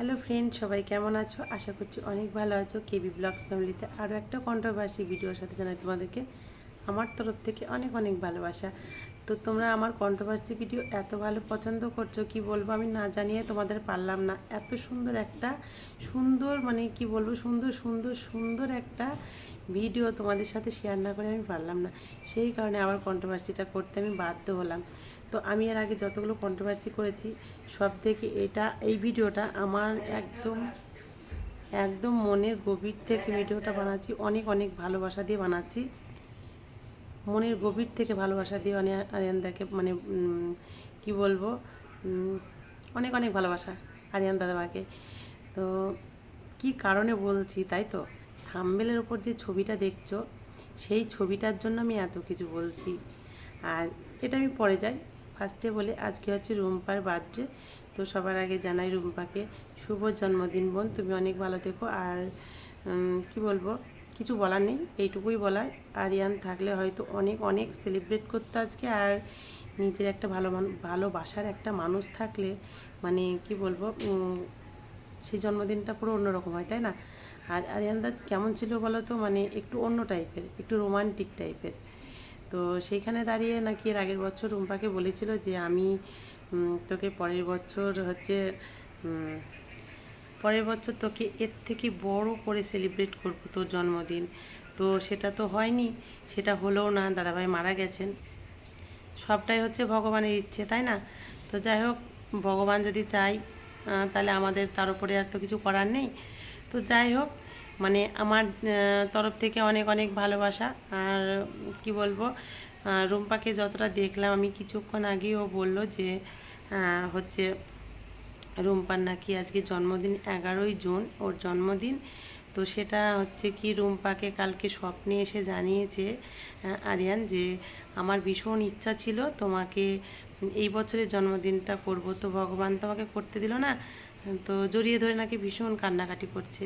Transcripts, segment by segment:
Hello friend, সবাই কেমন আছো? আশা করছি অনেক ভালো আছো। কেবি ব্লগস ফ্যামিলিতে আরও একটা কন্ট্রোভার্সি ভিডিওর সাথে জানাই তোমাদেরকে আমার তরফ থেকে অনেক অনেক ভালোবাসা। তো তোমরা আমার কন্ট্রোভার্সি ভিডিও এত ভালো পছন্দ করছ, কি বলব আমি না জানিয়ে তোমাদের পারলাম না। এত সুন্দর একটা, সুন্দর মানে কি বলব, সুন্দর সুন্দর সুন্দর একটা ভিডিও তোমাদের সাথে শেয়ার না করে আমি পারলাম না। সেই কারণে আবার কন্ট্রোভার্সিটা করতে আমি বাধ্য হলাম। তো আমি এর আগে যতগুলো কন্ট্রোভার্সি করেছি, সব থেকে এটা, এই ভিডিওটা আমার একদম একদম মনের গভীর থেকে ভিডিওটা বানাচ্ছি, অনেক অনেক ভালোবাসা দিয়ে বানাচ্ছি। মনের গভীর থেকে ভালোবাসা দিয়ে অনেক আরিয়ানদাকে মানে কি বলব অনেক অনেক ভালোবাসা আরিয়ান দাদাবাকে তো কি কারণে বলছি তাই তো? থাম্বেলের ওপর যে ছবিটা দেখছ, সেই ছবিটার জন্য আমি এত কিছু বলছি। আর এটা আমি পরে যাই। ফার্স্টে বলে, আজকে হচ্ছে রুম্পার বার্থডে, তো সবার আগে জানাই রুম্পাকে, শুভ জন্মদিন বোন, তুমি অনেক ভালো থেকো। আর কি বলব, কিছু বলার নেই, এইটুকুই বলার। আরিয়ান থাকলে হয়তো অনেক অনেক সেলিব্রেট করতে আজকে, আর নিজের একটা ভালো ভালোবাসার একটা মানুষ থাকলে মানে কি বলব সেই জন্মদিনটা পুরো অন্যরকম হয়, তাই না? আর আরিয়ানদা কেমন ছিল বলো তো মানে একটু অন্য টাইপের একটু রোমান্টিক টাইপের তো সেইখানে দাঁড়িয়ে নাকি এর আগের বছর রুম্পাকে বলেছিল যে আমি তোকে পরের বছর হচ্ছে পরের বছর তোকে এর থেকে বড় করে সেলিব্রেট করব তোর জন্মদিন। তো সেটা তো হয়নি, সেটা হলেও না, দাদাভাই মারা গেছেন। সবটাই হচ্ছে ভগবানের ইচ্ছে, তাই না? তো যাই হোক, ভগবান যদি চাই তাহলে আমাদের তার উপরে আর তো কিছু করার নেই। তো যাই হোক মানে আমার তরফ থেকে অনেক অনেক ভালোবাসা। আর কি বলব রুম্পাকে যতটা দেখলাম, আমি কিছুক্ষণ আগেই ও বলল যে হচ্ছে রুম্পার নাকি আজকে জন্মদিন এগারোই জুন, ওর জন্মদিন। তো সেটা হচ্ছে কি, রুম্পাকে কালকে স্বপ্নে এসে জানিয়েছে আরিয়ান যে, আমার ভীষণ ইচ্ছা ছিল তোমাকে, এই বছরের জন্মদিনটা করব। তো ভগবান তোমাকে করতে দিল না, তো জড়িয়ে ধরে নাকি ভীষণ কান্নাকাটি করছে।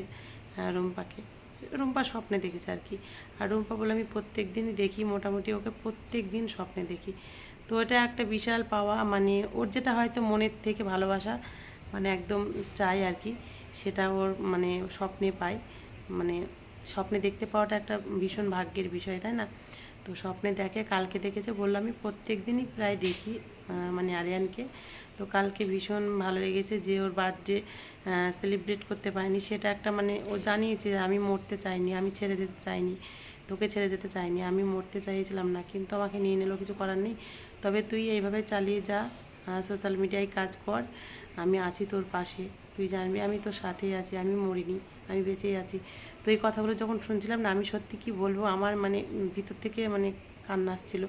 রুম্পাকে। রুম্পা স্বপ্নে দেখেছে আর কি। আর রুম্পা বলে আমি প্রত্যেক দিনই দেখি, মোটামুটি ওকে প্রত্যেক দিন স্বপ্নে দেখি। তো এটা একটা বিশাল পাওয়া মানে ওর যেটা হয়তো মনের থেকে ভালোবাসা মানে একদম চাই আর কি, সেটা ওর মানে স্বপ্নে পাই মানে স্বপ্নে দেখতে পাওয়াটা একটা ভীষণ ভাগ্যের বিষয়, তাই না? তো স্বপ্নে দেখে, কালকে দেখেছে, বলল, আমি প্রত্যেক দিনই প্রায় দেখি মানে আরিয়ানকে। তো কালকে ভীষণ ভালো লেগেছে যে ওর বার্থডে সেলিব্রেট করতে পারিনি। সেটা একটা মানে ও জানিয়েছে আমি মরতে চাইনি, আমি ছেড়ে যেতে চাইনি, তোকে ছেড়ে যেতে চাইনি, আমি মরতে চাইছিলাম না, কিন্তু আমাকে নিয়ে নিলেও কিছু করার নেই। তবে তুই এইভাবে চালিয়ে যা সোশ্যাল মিডিয়ায় কাজ কর, আমি আছি তোর পাশে, তুই জানবি আমি তোর সাথেই আছি, আমি মরিনি, আমি বেঁচেই আছি। তো এই কথাগুলো যখন শুনছিলাম না, আমি সত্যি কি বলব, আমার মানে ভিতর থেকে মানে কান্না আসছিল।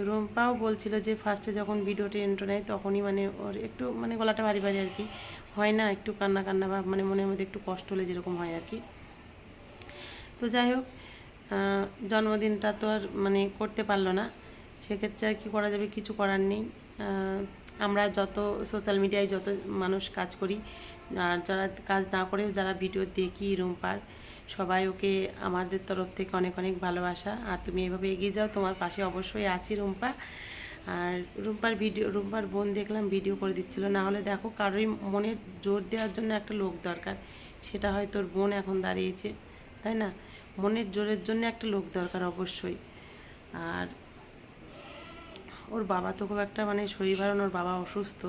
তো রুম্পাও বলছিল যে ফার্স্টে যখন ভিডিওটা এন্ট্রো নেয়, তখনই মানে ওর একটু মানে গলাটা ভারী ভারী আর কি। হয় না, একটু কান্না কান্না বা মানে মনের মধ্যে একটু কষ্ট হলে যেরকম হয় আর কি। তো যাই হোক জন্মদিনটা তো আর মানে করতে পারল না। সেক্ষেত্রে আর কি করা যাবে, কিছু করার নেই। আমরা যত সোশ্যাল মিডিয়ায় যত মানুষ কাজ করি, আর যারা কাজ না করেও যারা ভিডিও দেখি রুম্পার সবাই ওকে আমাদের তরফ থেকে অনেক অনেক ভালোবাসা। আর তুমি এভাবে এগিয়ে যাও তোমার পাশে অবশ্যই আছি রুম্পা। আর রুম্পার ভিডিও রুম্পার বোন দেখলাম ভিডিও করে দিচ্ছিল। না হলে দেখো কারোরই মনে জোর দেওয়ার জন্য একটা লোক দরকার। সেটা হয় তোর বোন এখন দাঁড়িয়েছে তাই না? মনের জোরের জন্য একটা লোক দরকার অবশ্যই। আর ওর বাবা তো খুব একটা মানে শরীর না, ওর বাবা অসুস্থ।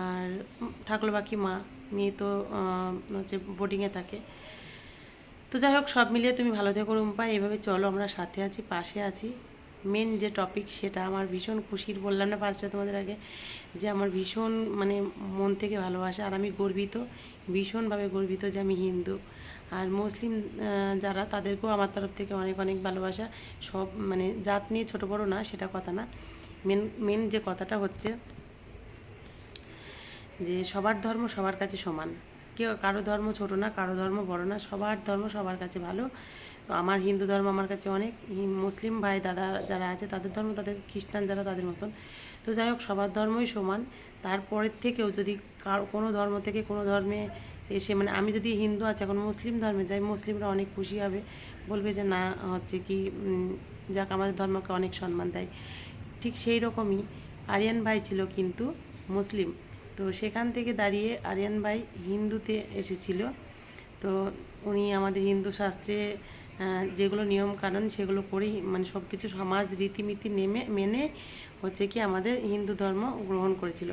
আর থাকল বাকি মা মেয়ে তো হচ্ছে বোর্ডিংয়ে থাকে। তো যাই হোক, সব মিলিয়ে তুমি ভালো থেকো রুম্পা। এভাবে চলো, আমরা সাথে আছি, পাশে আছি। মেন যে টপিক সেটা আমার ভীষণ খুশির বললাম না ফার্স্টে তোমাদের আগে, যে আমার ভীষণ মানে মন থেকে ভালোবাসা, আর আমি গর্বিত, ভীষণভাবে গর্বিত যে আমি হিন্দু। আর মুসলিম যারা, তাদেরকেও আমার তরফ থেকে অনেক অনেক ভালোবাসা। সব মানে জাত নিয়ে ছোট বড় না, সেটা কথা না। মেন মেন যে কথাটা হচ্ছে যে সবার ধর্ম সবার কাছে সমান। কেউ কারও ধর্ম ছোট না, কারও ধর্ম বড় না, সবার ধর্ম সবার কাছে ভালো। তো আমার হিন্দু ধর্ম আমার কাছে অনেক মুসলিম ভাই দাদা যারা আছে, তাদের ধর্ম, তাদের খ্রিস্টান যারা, তাদের মতন। তো যাই হোক, সবার ধর্মই সমান। তারপরের থেকেও যদি কার, কোনো ধর্ম থেকে কোনো ধর্মে এসে মানে আমি যদি হিন্দু আছে, এখন মুসলিম ধর্মে যাই, মুসলিমরা অনেক খুশি হবে। বলবে যে, না, হচ্ছে কি যাক, আমাদের ধর্মকে অনেক সম্মান দেয়। ঠিক সেই রকমই আরিয়ান ভাই ছিল কিন্তু মুসলিম। তো সেখান থেকে দাঁড়িয়ে আরিয়ান ভাই হিন্দুতে এসেছিল। তো উনি আমাদের হিন্দু শাস্ত্রে যেগুলো নিয়ম কানুন সেগুলো করেই মানে সব কিছু সমাজ রীতিনীতি নেমে, মেনে হচ্ছে কি আমাদের হিন্দু ধর্ম গ্রহণ করেছিল।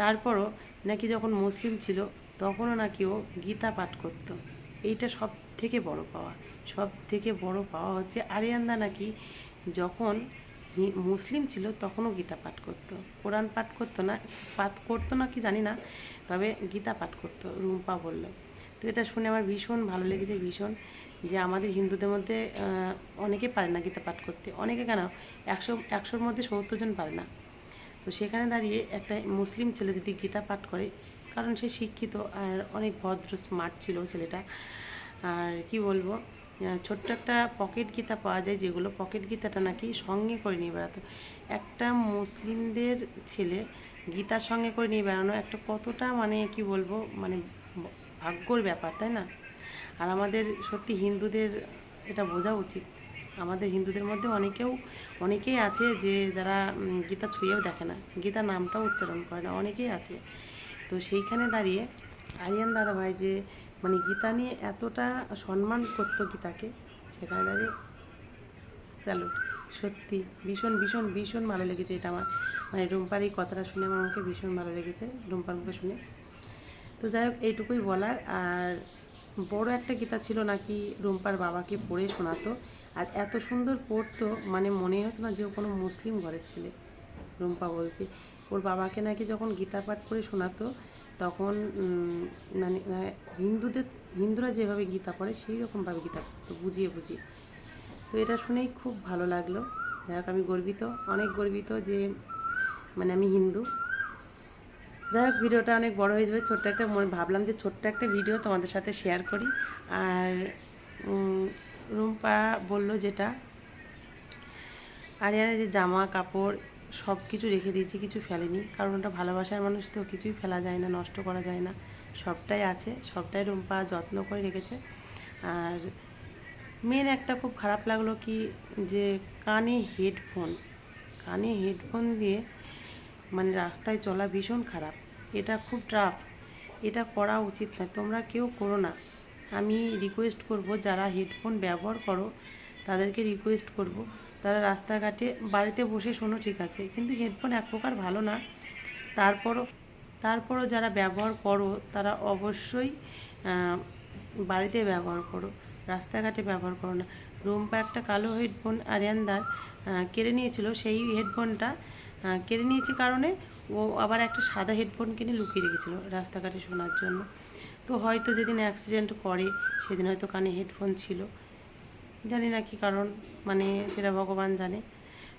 তারপরও নাকি যখন মুসলিম ছিল তখনও নাকি ও গীতা পাঠ করতো। এইটা সব থেকে বড় পাওয়া। সব থেকে বড় পাওয়া হচ্ছে আরিয়ানদা নাকি যখন মুসলিম ছিল তখনও গীতা পাঠ করতো। কোরআন পাঠ করতো না, পাঠ করতো না কি জানি না, তবে গীতা পাঠ করতো, রুম্পা বলল। তো এটা শুনে আমার ভীষণ ভালো লেগেছে, ভীষণ যে আমাদের হিন্দুদের মধ্যে অনেকে পারে না গীতা পাঠ করতে। অনেকে কেন? একশো, একশোর মধ্যে সত্তর জন পারে না। তো সেখানে দাঁড়িয়ে একটা মুসলিম ছেলে যদি গীতা পাঠ করে, কারণ সে শিক্ষিত আর অনেক ভদ্র স্মার্ট ছিল ছেলেটা, আর কি বলব? ছোট্ট একটা পকেট গীতা পাওয়া যায়, যেগুলো পকেট গীতাটা নাকি সঙ্গে করে নিয়ে বেড়াতো। একটা মুসলিমদের ছেলে গীতার সঙ্গে করে নিয়ে বেড়ানো একটা কতটা মানে কি বলব মানে ভাগ্যর ব্যাপার, তাই না? আর আমাদের সত্যি হিন্দুদের এটা বোঝা উচিত। আমাদের হিন্দুদের মধ্যে অনেকেও, অনেকেই আছে যে যারা গীতা ছুঁয়েও দেখে না গীতা নামটাও উচ্চারণ করে না, অনেকেই আছে। তো সেইখানে দাঁড়িয়ে আরিয়ান দাদা ভাই যে মানে গীতা নিয়ে এতটা সম্মান করতো গীতাকে, সেখানে দাঁড়িয়ে স্যালুট। সত্যি, ভীষণ ভীষণ ভীষণ ভালো লেগেছে এটা আমার। মানে রুম্পার এই কথাটা শুনে আমার আমাকে ভীষণ ভালো লেগেছে, রুম্পার মুখে শুনে। তো যাই হোক, এইটুকুই বলার। আর বড় একটা গীতা ছিল নাকি রুম্পার বাবাকে পড়ে শোনাতো। আর এত সুন্দর পড়তো মানে মনে হতো না যে ও কোনো মুসলিম ঘরের ছেলে, রুম্পা বলছে। ওর বাবাকে নাকি যখন গীতা পাঠ করে শোনাতো তখন মানে মানে হিন্দুদের, হিন্দুরা যেভাবে গীতা পড়ে সেই রকমভাবে গীতা পড়তো বুঝিয়ে বুঝিয়ে। তো এটা শুনেই খুব ভালো লাগল। যাই হোক, আমি গর্বিত, অনেক গর্বিত যে মানে আমি হিন্দু। যাই হোক, ভিডিওটা অনেক বড় হয়ে যাবে, ছোট্ট একটা মনে, ভাবলাম যে ছোট্ট একটা ভিডিও তোমাদের সাথে শেয়ার করি। আর রুম্পা বলল যেটা আরিয়ানের যে জামা কাপড় সব কিছু রেখে দিয়েছি, কিছু ফেলেনি। কারণ ওটা ভালোবাসার মানুষ তো, কিছুই ফেলা যায় না, নষ্ট করা যায় না। সবটাই আছে, সবটাই রুম্পা যত্ন করে রেখেছে। আর মেন একটা খুব খারাপ লাগল কি, যে কানে হেডফোন কানে হেডফোন দিয়ে মানে রাস্তায় চলা ভীষণ খারাপ। এটা খুব টাফ এটা করা উচিত নয়, তোমরা কেউ করো না। আমি রিকোয়েস্ট করব, যারা হেডফোন ব্যবহার করো, তাদেরকে রিকোয়েস্ট করব। তারা রাস্তাঘাটে বাড়িতে বসে শোনো ঠিক আছে। কিন্তু হেডফোন এক প্রকার ভালো না। তারপরও তারপরও যারা ব্যবহার করো, তারা অবশ্যই বাড়িতে ব্যবহার করো। রাস্তাঘাটে ব্যবহার করো না। রুম্পা একটা কালো হেডফোন আরিয়ানদার কেড়ে নিয়েছিল। সেই হেডফোনটা কেড়ে নিয়েছে কারণে ও আবার একটা সাদা হেডফোন কিনে লুকিয়ে রেখেছিল রাস্তাঘাটে শোনার জন্য। তো হয়তো যেদিন অ্যাক্সিডেন্ট করে, সেদিন হয়তো কানে হেডফোন ছিল। জানি না কি কারণ মানে সেটা ভগবান জানে।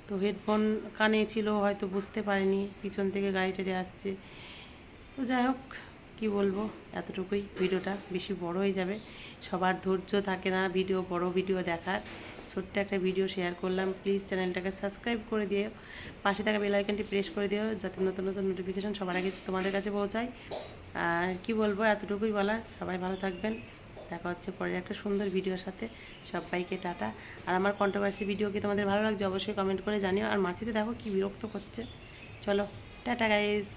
তো হেডফোন কানে ছিল, হয়তো বুঝতে পারেনি, পিছন থেকে গাড়ি টেরে আসছে। তো যাই হোক, কী বলব, এতটুকুই ভিডিওটা, বেশি বড় হয়ে যাবে। সবার ধৈর্য থাকে না ভিডিও, বড় ভিডিও দেখার। ছোট্ট একটা ভিডিও শেয়ার করলাম প্লিজ চ্যানেলটাকে সাবস্ক্রাইব করে দিও। পাশে থাকা বেল আইকনটি প্রেস করে দিও, যাতে নতুন নতুন নোটিফিকেশান সবার আগে তোমাদের কাছে পৌঁছায়। আর কি বলব, এতটুকুই বলার। সবাই ভালো থাকবেন। দেখা হচ্ছে পরের একটা সুন্দর ভিডিওর সাথে। সবাইকে টাটা। আর আমার কন্ট্রোভার্সি ভিডিও কি তোমাদের ভালো লাগছে অবশ্যই কমেন্ট করে জানিও। আর মাছিতে দেখো কি বিরক্ত করছে। চলো, টাটা গাইজ